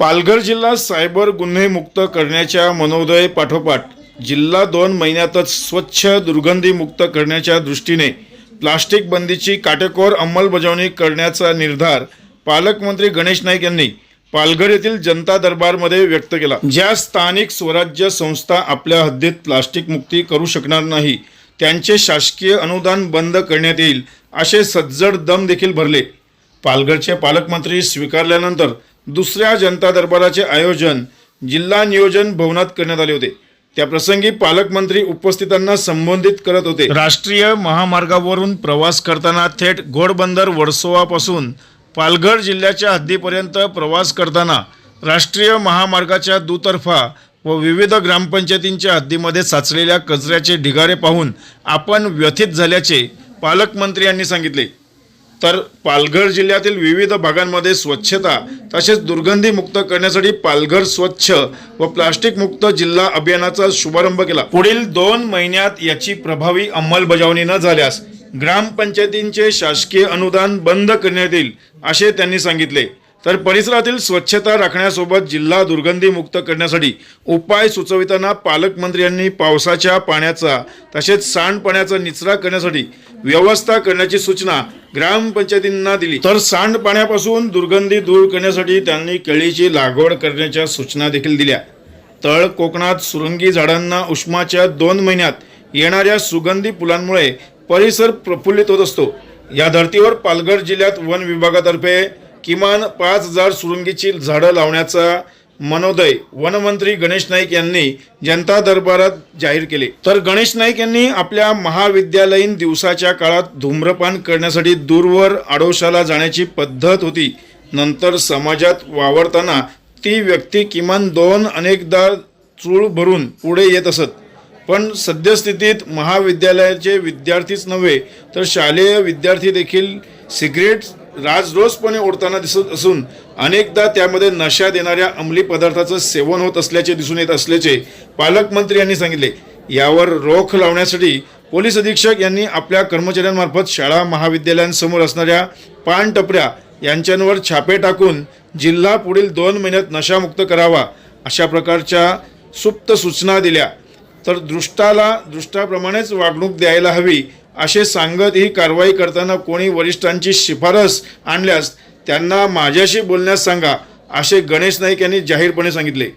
पालघर जिल्हा सायबर गुन्हे मुक्त करण्याच्या मनोदय पाठोपाठ जिल्हा दोन महिन्यातच स्वच्छ दुर्गंधी मुक्त करण्याच्या दृष्टीने प्लास्टिक बंदीची काटेकोर अंमलबजावणी करण्याचा निर्धार पालकमंत्री गणेश नाईक यांनी पालघर येथील जनता दरबारमध्ये व्यक्त केला. ज्या स्थानिक स्वराज्य संस्था आपल्या हद्दीत प्लास्टिक मुक्ती करू शकणार नाही त्यांचे शासकीय अनुदान बंद करण्यात येईल असे सज्जड दम देखील भरले. पालघरचे पालकमंत्री स्वीकारल्यानंतर दुसऱ्या जनता दरबाराचे आयोजन जिल्हा नियोजन भवनात करण्यात आले होते. त्या प्रसंगी पालकमंत्री उपस्थितांना संबोधित करत होते. राष्ट्रीय महामार्गावरून प्रवास करताना थेट घोडबंदर वर्सोवापासून पालघर जिल्ह्याच्या हद्दीपर्यंत प्रवास करताना राष्ट्रीय महामार्गाच्या दुतर्फा व विविध ग्रामपंचायतींच्या हद्दीमध्ये साचलेल्या कचऱ्याचे ढिगारे पाहून आपण व्यथित झाल्याचे पालकमंत्री यांनी सांगितले. तर पालघर जिल्ह्यातील विविध भागांमध्ये स्वच्छता तसेच दुर्गंधी मुक्त करण्यासाठी पालघर स्वच्छ व प्लास्टिक मुक्त जिल्हा अभियानाचा शुभारंभ केला. पुढील दोन महिन्यात याची प्रभावी अंमलबजावणी न झाल्यास ग्रामपंचायतींचे शासकीय अनुदान बंद करण्यात येईल असे त्यांनी सांगितले. तर परिसरातील स्वच्छता राखण्यासोबत जिल्हा दुर्गंधी मुक्त करण्यासाठी उपाय सुचविताना पालकमंत्र्यांनी पावसाच्या पाण्याचा तसेच सांडपाण्याचा निचरा करण्यासाठी व्यवस्था करण्याची सूचना ग्रामपंचायतींना दिली. तर सांडपाण्यापासून दुर्गंधी दूर करण्यासाठी त्यांनी केळीची लागवड करण्याच्या सूचना देखील दिल्या. तळ कोकणात सुरंगी झाडांना उष्माच्या दोन महिन्यात येणाऱ्या सुगंधी फुलांमुळे परिसर प्रफुल्लित होत असतो. या धर्तीवर पालघर जिल्ह्यात वन विभागातर्फे किमान पाच हजार सुरुंगीची झाडं लावण्याचा मनोदय वनमंत्री गणेश नाईक यांनी जनता दरबारात जाहीर केले. तर गणेश नाईक यांनी आपल्या महाविद्यालयीन दिवसाच्या काळात धूम्रपान करण्यासाठी दूरवर आडोशाला जाण्याची पद्धत होती. नंतर समाजात वावरताना ती व्यक्ती किमान दोन अनेकदा चूळ भरून पुढे येत असत. पण सद्यस्थितीत महाविद्यालयाचे विद्यार्थीच नव्हे तर शालेय विद्यार्थी देखील सिगरेट राजरोसपणे ओढताना दिसत असून अनेकदा त्यामध्ये नशा देणाऱ्या अंमली पदार्थाचं सेवन होत असल्याचे दिसून येत असल्याचे पालकमंत्री यांनी सांगितले. यावर रोख लावण्यासाठी पोलीस अधीक्षक यांनी आपल्या कर्मचाऱ्यांमार्फत शाळा महाविद्यालयांसमोर असणाऱ्या पान टपऱ्या यांच्यांवर छापे टाकून जिल्हा पुढील दोन महिन्यात नशामुक्त करावा अशा प्रकारच्या सुप्त सूचना दिल्या. तर दृष्टाला दृष्टाप्रमाणेच वागणूक द्यायला हवी असे सांगत ही कारवाई करताना कोणी वरिष्ठांची शिफारस आणल्यास त्यांना माझ्याशी बोलण्यास सांगा असे गणेश नाईक यांनी जाहीरपणे सांगितले.